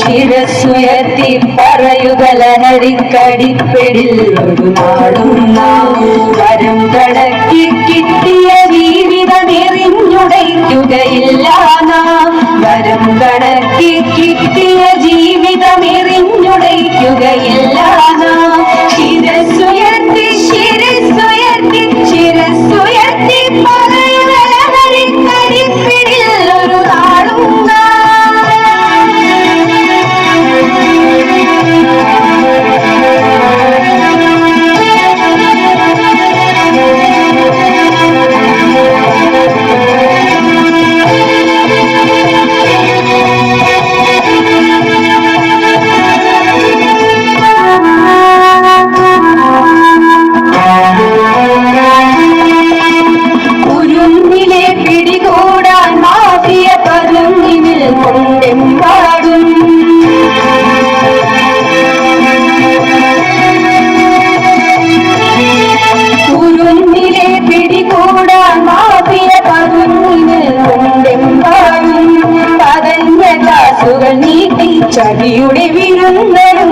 ശിരസുയർത്തി പറയുകലഹരിക്കടിപ്പിടിൽ ഒരു നാടും നാം കരം കടക്കി വിരുന്നൊരു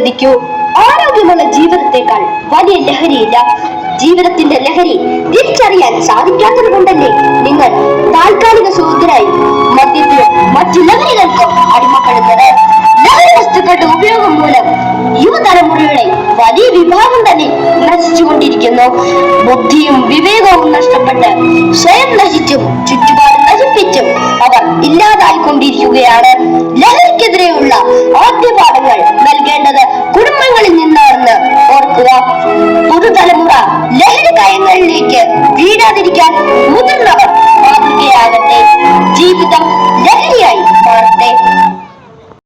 ശ്രദ്ധിക്കൂ. ആരോഗ്യമുള്ള ജീവിതത്തെക്കാൾ വലിയ ലഹരിയില്ല. ജീവിതത്തിന്റെ ലഹരി തിരിച്ചറിയാൻ സാധിക്കാത്തത് കൊണ്ടല്ലേ നിങ്ങൾ താൽക്കാലിക സുഹൃത്തിനായി മദ്യത്തിന് മറ്റു ലഹരികൾക്കും അടിമപ്പെടുന്നത്? ലഹരി വസ്തുക്കളുടെ ഉപയോഗം മൂലം യുവതലമുറയുടെ വലിയ വിഭാഗം തന്നെ നശിച്ചുകൊണ്ടിരിക്കുന്നു. ബുദ്ധിയും വിവേകവും നഷ്ടപ്പെട്ട് സ്വയം നശിച്ചും ചുറ്റുപാട് നശിപ്പിച്ചും അവർ ഇല്ലാതായിക്കൊണ്ടിരിക്കുകയാണ്. ലഹരിക്കെതിരെയുള്ള നടപ്പാക്കുക പുതുതലമുറ ലഹരി കാര്യങ്ങളിലേക്ക് വീഴാതിരിക്കാൻ മുതിർന്നവർ മാതൃകയാകട്ടെ ജീവിതം